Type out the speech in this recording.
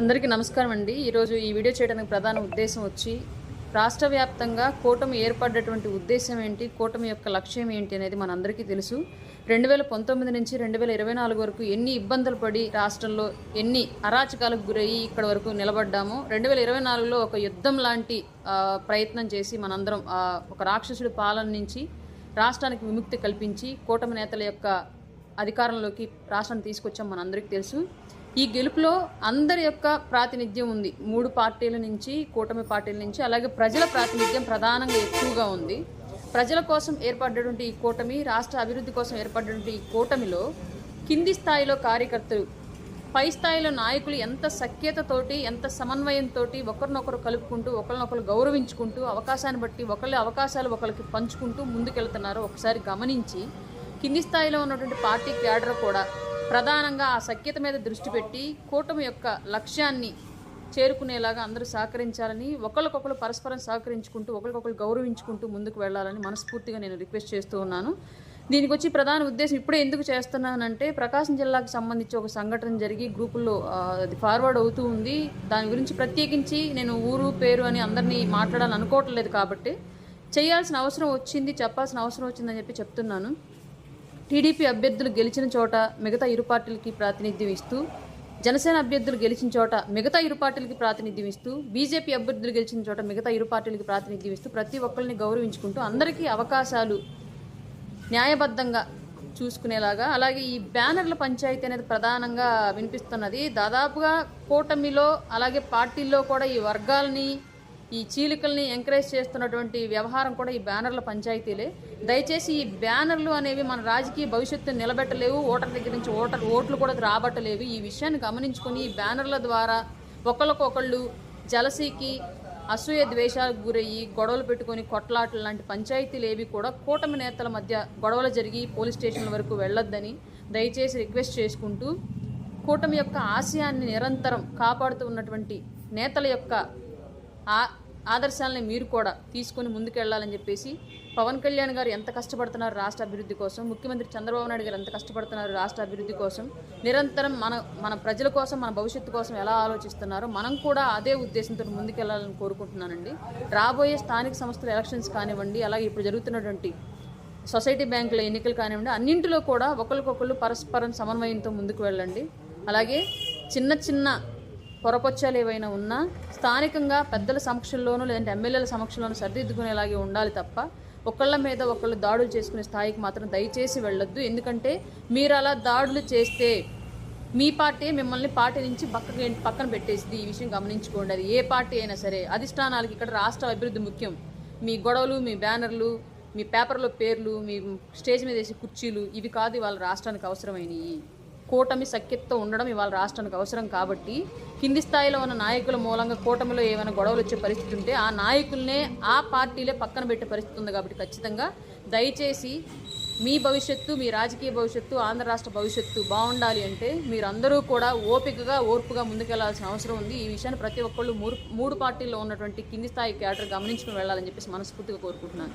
అందరికీ నమస్కారం అండి. ఈరోజు ఈ వీడియో చేయడానికి ప్రధాన ఉద్దేశం వచ్చి రాష్ట్ర వ్యాప్తంగా కూటమి ఏర్పడ్డటువంటి ఉద్దేశం ఏంటి కూటమి యొక్క లక్ష్యం ఏంటి అనేది మనందరికీ తెలుసు. రెండు వేల పంతొమ్మిది నుంచి రెండు వేల ఇరవై నాలుగు వరకు ఎన్ని ఇబ్బందులు పడి రాష్ట్రంలో ఎన్ని అరాచకాలకు గురయ్యి ఇక్కడ వరకు నిలబడ్డామో రెండు వేల ఇరవై నాలుగులో ఒక యుద్ధం లాంటి ప్రయత్నం చేసి మనందరం ఒక రాక్షసుడి పాలన నుంచి రాష్ట్రానికి విముక్తి కల్పించి కూటమి నేతల యొక్క అధికారంలోకి రాష్ట్రాన్ని తీసుకొచ్చాం మనందరికీ తెలుసు. ఈ గెలుపులో అందరి యొక్క ప్రాతినిధ్యం ఉంది. మూడు పార్టీల నుంచి కూటమి పార్టీల నుంచి అలాగే ప్రజల ప్రాతినిధ్యం ప్రధానంగా ఎక్కువగా ఉంది. ప్రజల కోసం ఏర్పడ్డటువంటి ఈ కూటమి రాష్ట్ర అభివృద్ధి కోసం ఏర్పడ్డటువంటి ఈ కూటమిలో కింది స్థాయిలో కార్యకర్తలు పై స్థాయిలో నాయకులు ఎంత సఖ్యతతోటి ఎంత సమన్వయంతో ఒకరినొకరు కలుపుకుంటూ ఒకరినొకరు గౌరవించుకుంటూ అవకాశాన్ని బట్టి ఒకళ్ళ అవకాశాలు ఒకరికి పంచుకుంటూ ముందుకెళ్తున్నారో ఒకసారి గమనించి కింది స్థాయిలో ఉన్నటువంటి పార్టీ క్యాడర్ కూడా ప్రధానంగా ఆ సఖ్యత మీద దృష్టి పెట్టి కూటమి యొక్క లక్ష్యాన్ని చేరుకునేలాగా అందరూ సహకరించాలని ఒకరికొకరు పరస్పరం సహకరించుకుంటూ ఒకరికొకరు గౌరవించుకుంటూ ముందుకు వెళ్ళాలని మనస్ఫూర్తిగా నేను రిక్వెస్ట్ చేస్తూ ఉన్నాను. దీనికి వచ్చి ప్రధాన ఉద్దేశం ఇప్పుడే ఎందుకు చేస్తున్నానంటే ప్రకాశం జిల్లాకు సంబంధించి ఒక సంఘటన జరిగి గ్రూపుల్లో అది ఫార్వర్డ్ అవుతూ ఉంది. దాని గురించి ప్రత్యేకించి నేను ఊరు పేరు అని అందరినీ మాట్లాడాలని అనుకోవట్లేదు కాబట్టి చేయాల్సిన అవసరం వచ్చింది చెప్పాల్సిన అవసరం వచ్చిందని చెప్పి చెప్తున్నాను. టీడీపీ అభ్యర్థులు గెలిచిన చోట మిగతా ఇరు పార్టీలకి ప్రాతినిధ్యం ఇస్తూ జనసేన అభ్యర్థులు గెలిచిన చోట మిగతా ఇరు పార్టీలకి ప్రాతినిధ్యం ఇస్తూ బీజేపీ అభ్యర్థులు గెలిచిన చోట మిగతా ఇరు పార్టీలకి ప్రాతినిధ్యం ఇస్తూ ప్రతి ఒక్కరిని గౌరవించుకుంటూ అందరికీ అవకాశాలు న్యాయబద్ధంగా చూసుకునేలాగా అలాగే ఈ బ్యానర్ల పంచాయతీ అనేది ప్రధానంగా వినిపిస్తున్నది. దాదాపుగా కూటమిలో అలాగే పార్టీల్లో కూడా ఈ వర్గాలని ఈ చీలికల్ని ఎంకరేజ్ చేస్తున్నటువంటి వ్యవహారం కూడా ఈ బ్యానర్ల పంచాయతీలే. దయచేసి ఈ బ్యానర్లు అనేవి మన రాజకీయ భవిష్యత్తును నిలబెట్టలేవు ఓటర్ దగ్గర నుంచి ఓటర్ ఓట్లు కూడా రాబట్టలేవు. ఈ విషయాన్ని గమనించుకొని ఈ బ్యానర్ల ద్వారా ఒకళ్ళకొకళ్ళు జలసీకి అసూయ ద్వేషాలకు గురయ్యి గొడవలు పెట్టుకొని కొట్లాటలు లాంటి పంచాయతీలు ఏవి కూడా కూటమి నేతల మధ్య గొడవలు జరిగి పోలీస్ స్టేషన్ల వరకు వెళ్ళొద్దని దయచేసి రిక్వెస్ట్ చేసుకుంటూ కూటమి యొక్క ఆశయాన్ని నిరంతరం కాపాడుతూ ఉన్నటువంటి నేతల యొక్క ఆ ఆదర్శాలని మీరు కూడా తీసుకొని ముందుకెళ్ళాలని చెప్పేసి పవన్ కళ్యాణ్ గారు ఎంత కష్టపడుతున్నారు రాష్ట్ర అభివృద్ధి కోసం ముఖ్యమంత్రి చంద్రబాబు నాయుడు గారు ఎంత కష్టపడుతున్నారు రాష్ట్ర అభివృద్ధి కోసం నిరంతరం మన మన ప్రజల కోసం మన భవిష్యత్తు కోసం ఎలా ఆలోచిస్తున్నారో మనం కూడా అదే ఉద్దేశంతో ముందుకెళ్ళాలని కోరుకుంటున్నానండి. రాబోయే స్థానిక సంస్థల ఎలక్షన్స్ కానివ్వండి అలాగే ఇప్పుడు జరుగుతున్నటువంటి సొసైటీ బ్యాంకుల ఎన్నికలు కానివ్వండి అన్నింటిలో కూడా ఒకరికొకళ్ళు పరస్పరం సమన్వయంతో ముందుకు వెళ్ళండి. అలాగే చిన్న చిన్న పొరపొచ్చాలు ఏవైనా ఉన్నా స్థానికంగా పెద్దల సమక్షంలోనూ లేదంటే ఎమ్మెల్యేల సమక్షంలోనూ సరిదిద్దుకునేలాగే ఉండాలి తప్ప ఒకళ్ళ మీద ఒకళ్ళు దాడులు చేసుకునే స్థాయికి మాత్రం దయచేసి వెళ్ళొద్దు. ఎందుకంటే మీరు అలా దాడులు చేస్తే మీ పార్టీ మిమ్మల్ని పార్టీ నుంచి పక్కకి పక్కన పెట్టేసింది. ఈ విషయం గమనించుకోండి. అది ఏ పార్టీ అయినా సరే అధిష్టానాలకి ఇక్కడ రాష్ట్ర అభివృద్ధి ముఖ్యం. మీ గొడవలు మీ బ్యానర్లు మీ పేపర్లో పేర్లు మీ స్టేజ్ మీద వేసే కుర్చీలు ఇవి కాదు వాళ్ళ రాష్ట్రానికి అవసరమైనవి. కూటమి సఖ్యతతో ఉండడం ఇవాళ రాష్ట్రానికి అవసరం కాబట్టి కింది స్థాయిలో ఉన్న నాయకుల మూలంగా కూటమిలో ఏమైనా గొడవలు వచ్చే పరిస్థితి ఉంటే ఆ నాయకుల్నే ఆ పార్టీలే పక్కన పెట్టే పరిస్థితి ఉంది కాబట్టి ఖచ్చితంగా దయచేసి మీ భవిష్యత్తు మీ రాజకీయ భవిష్యత్తు ఆంధ్ర రాష్ట్ర భవిష్యత్తు బాగుండాలి అంటే మీరందరూ కూడా ఓపికగా ఓర్పుగా ముందుకెళ్ళాల్సిన అవసరం ఉంది. ఈ విషయాన్ని ప్రతి ఒక్కళ్ళు మూడు మూడు పార్టీల్లో ఉన్నటువంటి కింది స్థాయి క్యాడర్ గమనించుకుని వెళ్ళాలని చెప్పేసి మనస్ఫూర్తిగా కోరుకుంటున్నాను.